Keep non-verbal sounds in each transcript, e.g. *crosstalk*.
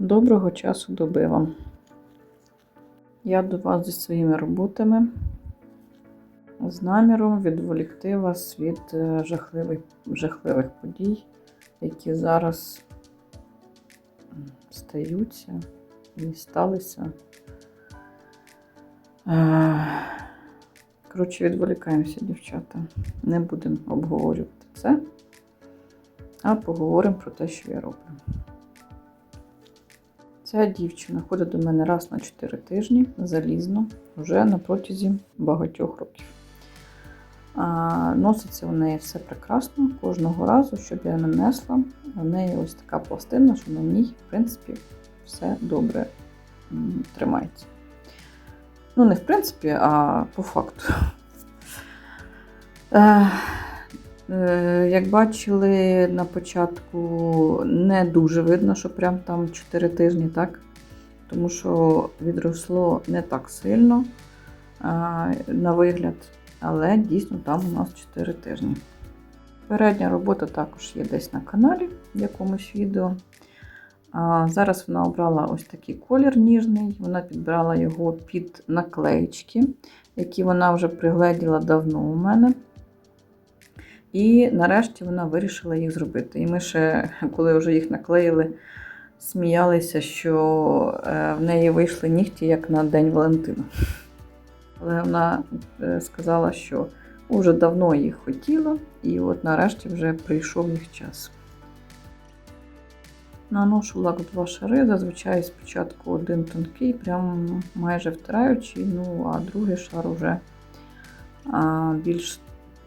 Доброго часу доби вам. Я до вас зі своїми роботами з наміром відволікти вас від е, жахливих, жахливих подій, які зараз стаються і сталися. Е, Коротше, відволікаємося, дівчата. Не будемо обговорювати це, а поговоримо про те, що я роблю. Ця дівчина ходить до мене раз на 4 тижні залізно, вже на протязі багатьох років. А, носиться у неї все прекрасно. Кожного разу, щоб я нанесла, в неї ось така пластина, що на ній, в принципі, все добре тримається. Ну, не в принципі, а по факту. Е, Е, Як бачили на початку, не дуже видно, що прям там 4 тижні, так? Тому що відросло не так сильно на вигляд, але дійсно там у нас 4 тижні. Передня робота також є десь на каналі в якомусь відео. А, Зараз вона обрала ось такий колір ніжний, вона підбирала його під наклеїчки, які вона вже пригледіла давно у мене. І нарешті вона вирішила їх зробити. І ми ще, коли вже їх наклеїли, сміялися, що е, в неї вийшли нігті як на День Валентина. Але вона е, сказала, що вже давно їх хотіла, і от нарешті вже прийшов їх час. Наношу лак два шари, зазвичай спочатку один тонкий, прям майже втираючий, ну а другий шар вже а, більш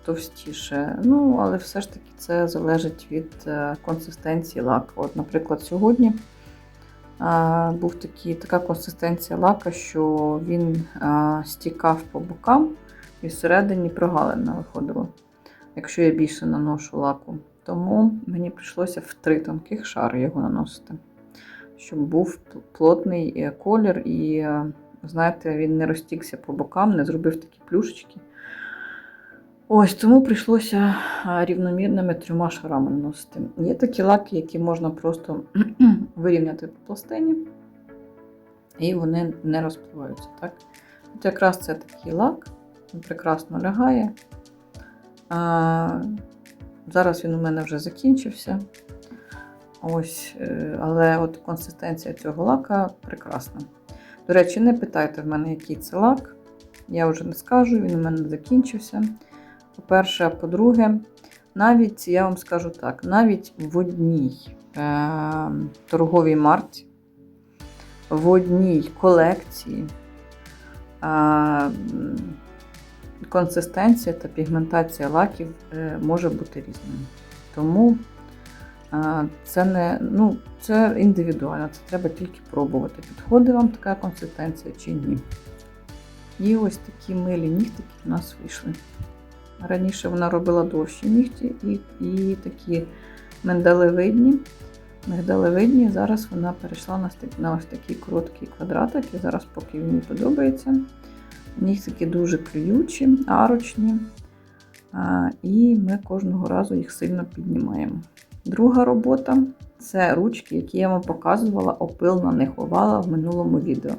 товстіше. Ну, але все ж таки це залежить від е, консистенції лаку. От, наприклад, сьогодні е, був такий, така консистенція лака, що він е, стікав по бокам і всередині прогалина виходила, якщо я більше наношу лаку. Тому мені прийшлося в три тонких шари його наносити, щоб був плотний колір і, знаєте, він не розтікся по бокам, не зробив такі плюшечки. Ось тому прийшлося рівномірними трьома шарами наносити. Є такі лаки, які можна просто *clears throat* вирівняти по пластині, і вони не розпливаються. Так? От якраз це такий лак, він прекрасно лягає. А, Зараз він у мене вже закінчився. Ось, е, Але от консистенція цього лака прекрасна. До речі, не питайте в мене, який це лак. Я вже не скажу, він у мене закінчився. По-перше, а по-друге, навіть, я вам скажу так, навіть в одній е- торговій марці, в одній колекції е- консистенція та пігментація лаків е- може бути різною. Тому е- це не, ну, це індивідуально, це треба тільки пробувати. Підходить вам така консистенція чи ні. І ось такі милі нігтики в нас вийшли. Раніше вона робила довші нігті і і такі мендалевидні. Мигдалевидні. Зараз вона перейшла на, на ось такий короткий квадратик, і зараз, поки мені подобається. Нігтики дуже клюючі, арочні. І ми кожного разу їх сильно піднімаємо. Друга робота це ручки, які я вам показувала, опил на них ховала в минулому відео.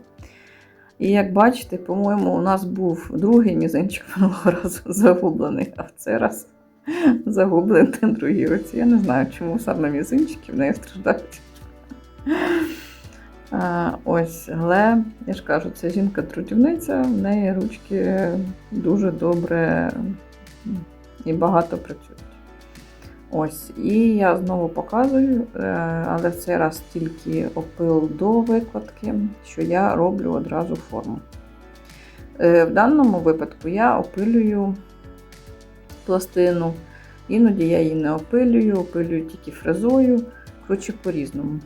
І як бачите, по-моєму, у нас був другий мізинчик *laughs* минулого разу загублений, а в цей раз загублений на другій руці. Я не знаю, чому саме мізинчики в неї страждають. Ось, але я ж кажу, це жінка-трудівниця, в неї ручки дуже добре і багато працюють. Ось, і я знову показую, е, але в цей раз тільки опил до викладки, що я роблю одразу форму. Е, в даному випадку я опилюю пластину, іноді я її не опилюю, опилюю тільки фрезою, коротше, по-різному.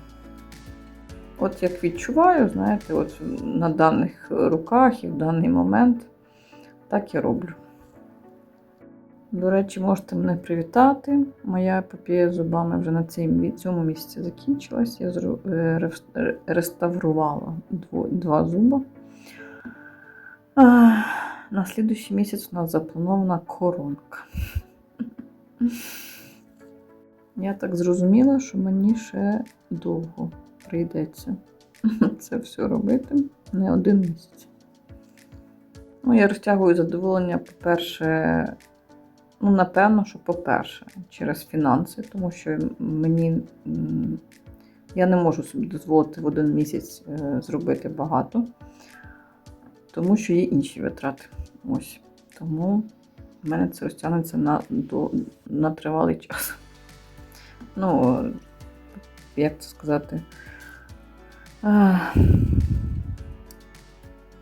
От як відчуваю, знаєте, от на даних руках і в даний момент, так і роблю. До речі, можете мене привітати. Моя епопея з зубами вже на цьому місяці закінчилась. Я реставрувала два зуба. На слідуючий місяць у нас запланована коронка. *laughs* Я так зрозуміла, що мені ще довго прийдеться *laughs* це все робити не один місяць. Ну, я розтягую задоволення, по-перше, ну, напевно, що по-перше, через фінанси, тому що мені я не можу собі дозволити в один місяць е, зробити багато, тому що є інші витрати. Ось. Тому в мене це розтягнеться на, до, на тривалий час. Ну, як це сказати? А,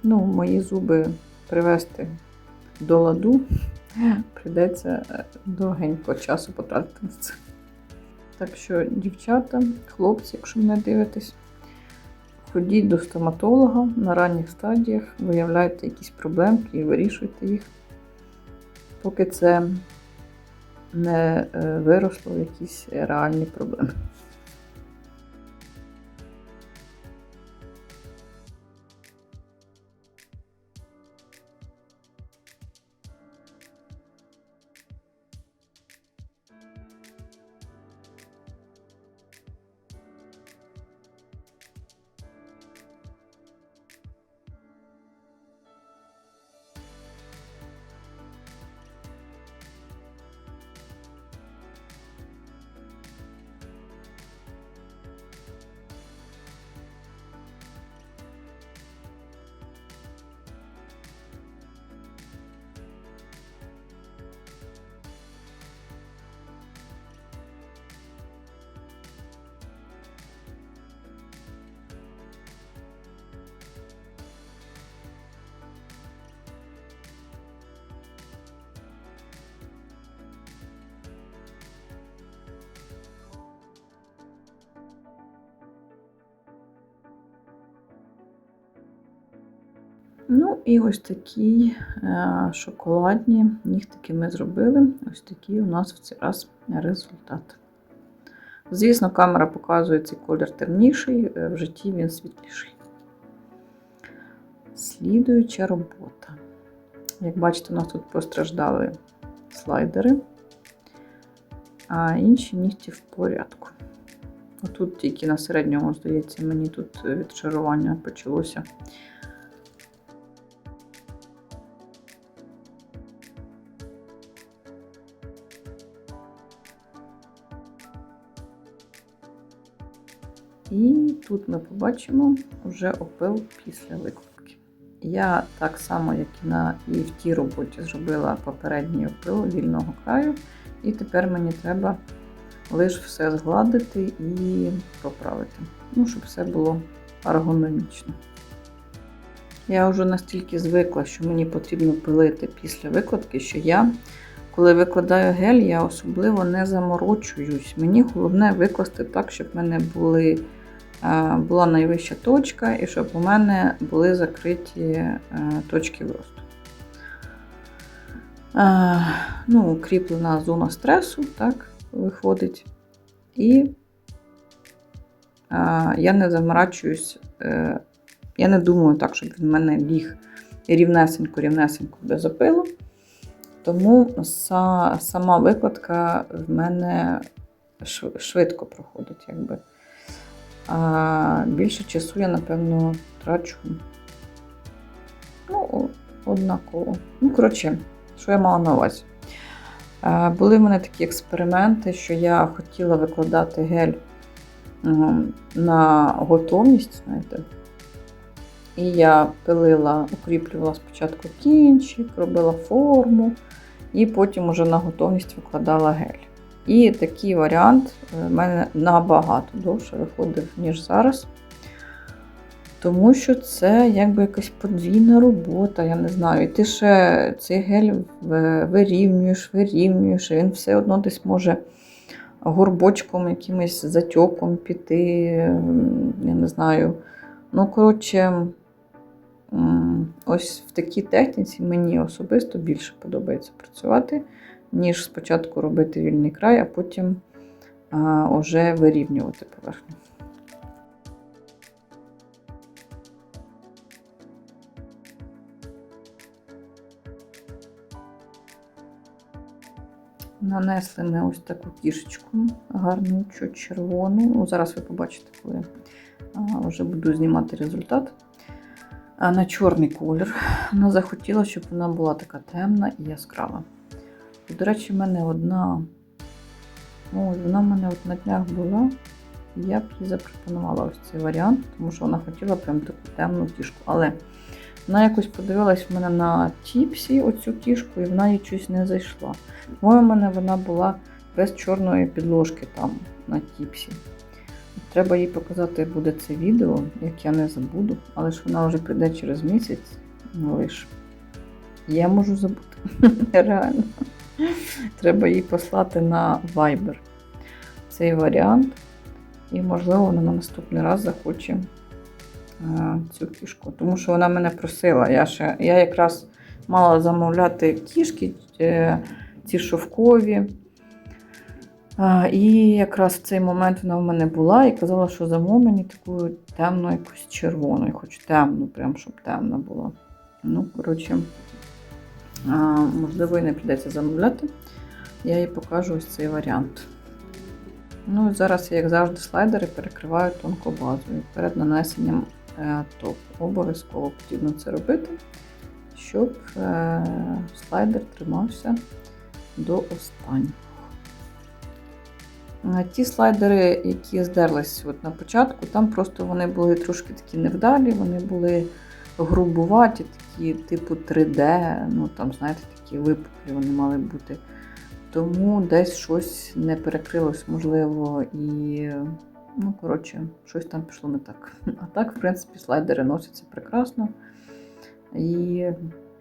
ну, мої зуби привести до ладу, прийдеться е, довгенько часу потратити на це. Так що, дівчата, хлопці, якщо мене дивитесь, ходіть до стоматолога на ранніх стадіях, виявляйте якісь проблемки і вирішуйте їх, поки це не е, виросло в якісь реальні проблеми. Ну, і ось такі е, шоколадні нігтики ми зробили. Ось такий у нас в цей раз результат. Звісно, камера показує цей колір темніший, е, в житті він світліший. Слідуюча робота. Як бачите, у нас тут постраждали слайдери, а інші нігті в порядку. Отут тільки на середньому, здається, мені тут відшарування почалося. Тут ми побачимо вже опил після викладки. Я так само, як і на і в тій роботі, зробила попередній опил вільного краю, і тепер мені треба лише все згладити і поправити, ну, щоб все було ергономічно. Я вже настільки звикла, що мені потрібно пилити після викладки, що я, коли викладаю гель, я особливо не заморочуюсь. Мені головне викласти так, щоб в мене були, була найвища точка і щоб у мене були закриті е, точки вросту. Е, Ну, Кріплена зона стресу, так, виходить. І я не заморачуюсь. Я не думаю так, щоб він в мене ліг рівнесенько-рівнесенько без опилу. Тому сама викладка в мене швидко проходить. якби. А більше часу я, напевно, трачу ну, однаково. Ну, коротше, що я мала на увазі. Були в мене такі експерименти, що я хотіла викладати гель на готовність, знаєте. І я пилила, укріплювала спочатку кінчик, робила форму, і потім уже на готовність викладала гель. І такий варіант в мене набагато довше виходив, ніж зараз. Тому що це якби якась подвійна робота, я не знаю. І ти ще цей гель вирівнюєш, вирівнюєш, і він все одно десь може горбочком, якимось затьоком піти. Я не знаю. Ну, коротше, ось в такій техніці мені особисто більше подобається працювати, ніж спочатку робити вільний край, а потім а, вже вирівнювати поверхню. Нанесли ми ось таку кішечку, гарну червону. Ну, Зараз ви побачите, коли вже буду знімати результат. А на чорний колір. Вона захотіла, щоб вона була така темна і яскрава. До речі, в мене одна. Ось, вона в мене от на днях була. Я б їй запропонувала ось цей варіант, тому що вона хотіла прям таку темну кішку. Але вона якось подивилась в мене на тіпсі оцю кішку, і вона їй щось не зайшла. Тому в мене вона була без чорної підложки там на тіпсі. Треба їй показати буде це відео, як я не забуду, але ж вона вже прийде через місяць. Ну лиш я можу забути. *laughs* Реально. *laughs* Треба їй послати на Viber цей варіант. І, можливо, вона на наступний раз захоче е, цю кішку. Тому що вона мене просила. Я ще, я якраз мала замовляти кішки, е, ці шовкові. А, і якраз в цей момент вона в мене була і казала, що замов мені таку темну, якусь червону, я хочу темну, прям щоб темна була. Ну, коротше, можливо, і не прийдеться замовляти. Я їй покажу ось цей варіант. Ну, і зараз я, як завжди, слайдери перекриваю тонко базою. Перед нанесенням е, топ. Обов'язково потрібно це робити, щоб е, слайдер тримався до останнього. Е, Ті слайдери, які здерлись от на початку, там просто вони були трошки такі невдалі, вони були грубуваті, такі типу 3D, ну там, знаєте, такі випуклі вони мали бути. Тому десь щось не перекрилось, можливо, і, ну, коротше, щось там пішло не так. *laughs* А так, в принципі, слайдери носяться прекрасно. І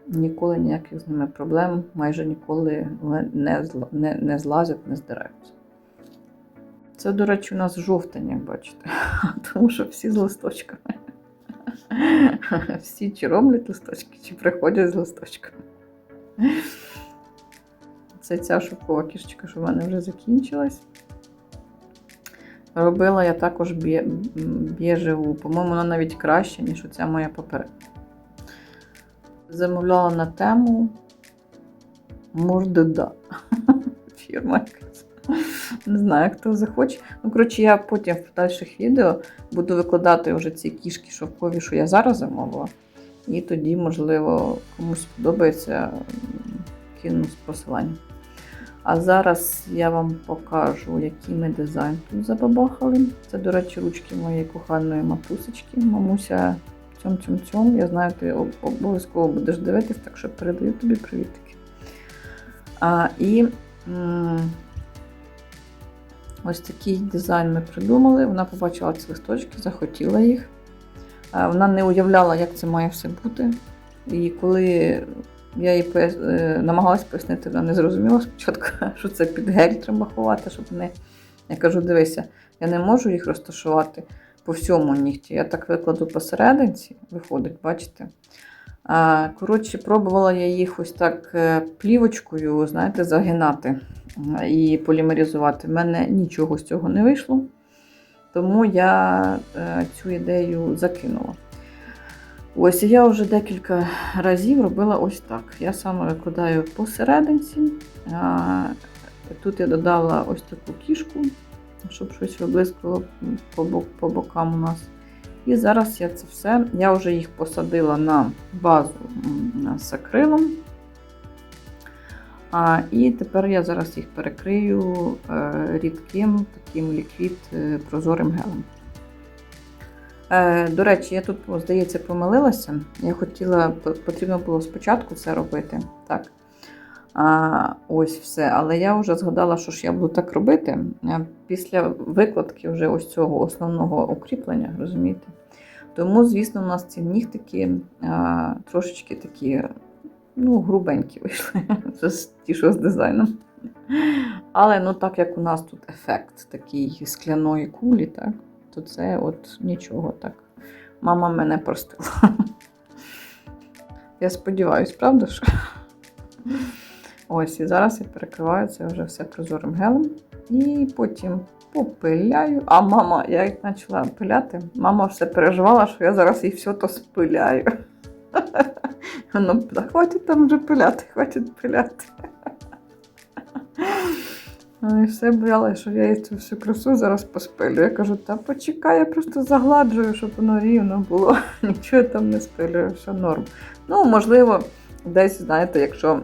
ніколи ніяких з ними проблем, майже ніколи не, не, не злазять, не здираються. Це, до речі, у нас жовтень, як бачите, *laughs* тому що всі з листочками. *laughs* Всі чи роблять листочки, чи приходять з листочками. Це ця шовкова кішечка, що в мене вже закінчилась. Робила я також біжеву, по-моєму, вона навіть краще, ніж оця моя попередня. Замовляла на тему Мордеда. *laughs* Фірма. Не знаю, хто захоче. Ну, коротше, я потім в дальших відео буду викладати вже ці кішки шовкові, що я зараз замовила. І тоді, можливо, комусь сподобається, кину з посиланням. А зараз я вам покажу, який ми дизайн тут забабахали. Це, до речі, ручки моєї коханої матусечки. Мамуся цьом цьом цьом. Я знаю, ти обов'язково будеш дивитись, так що передаю тобі привітики. А, і ось такий дизайн ми придумали. Вона побачила ці листочки, захотіла їх. Вона не уявляла, як це має все бути. І коли я їй е, намагалась пояснити, вона не зрозуміла спочатку, *laughs* що це під гель треба ховати, щоб не. Я кажу, дивися, я не можу їх розташувати по всьому нігті. Я так викладу посерединці, виходить, бачите. Коротше, пробувала я їх ось так е, плівочкою, знаєте, загинати і полімеризувати. У мене нічого з цього не вийшло, тому я е, цю ідею закинула. Ось я вже декілька разів робила ось так. Я саме викладаю посерединці. Тут я додала ось таку кішку, щоб щось виблискувало по бокам у нас. І зараз я це все, я вже їх посадила на базу з акрилом. А, і тепер я зараз їх перекрию е, рідким таким ліквід е, прозорим гелем. Е, до речі, я тут, здається, помилилася. Я хотіла, потрібно було спочатку це робити. Так. А, ось все. Але я вже згадала, що ж я буду так робити після викладки вже ось цього основного укріплення, розумієте? Тому, звісно, у нас ці нігтики а, трошечки такі, ну, грубенькі вийшли. *laughs* Це ж ті, що з дизайном. Але ну, так як у нас тут ефект такий скляної кулі, так, то це от нічого так. Мама мене простила. *laughs* Я сподіваюся, правда? що? Ось, і зараз я перекриваю це вже все прозорим гелем. І потім попиляю. А мама, я як почала пиляти, мама все переживала, що я зараз їй все то спиляю. *laughs* Ну, хватить там вже пиляти, хватить пиляти. *laughs* І все боялася, що я їй цю всю красу зараз поспилю. Я кажу, та почекай, я просто загладжую, щоб воно рівно було. *laughs* Нічого я там не спилюю, все норм. Ну, можливо, десь, знаєте, якщо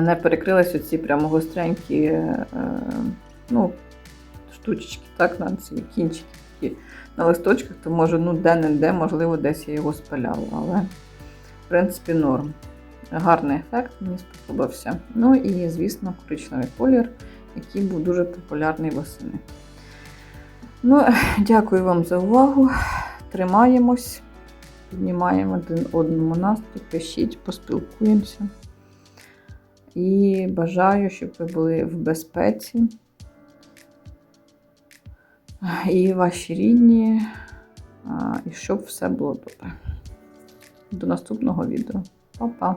не перекрились оці прямо гостренькі е, ну, штучки, так, на ці кінчики такі на листочках, то може, ну, де-не-де, можливо, десь я його спиляла, але в принципі норм. Гарний ефект, мені сподобався. Ну і, звісно, коричневий колір, який був дуже популярний восени. Ну, *laughs* дякую вам за увагу. Тримаємось, піднімаємо один одному настрій, пишіть, поспілкуємося. І бажаю, щоб ви були в безпеці. І ваші рідні, і щоб все було добре. До наступного відео. Па-па!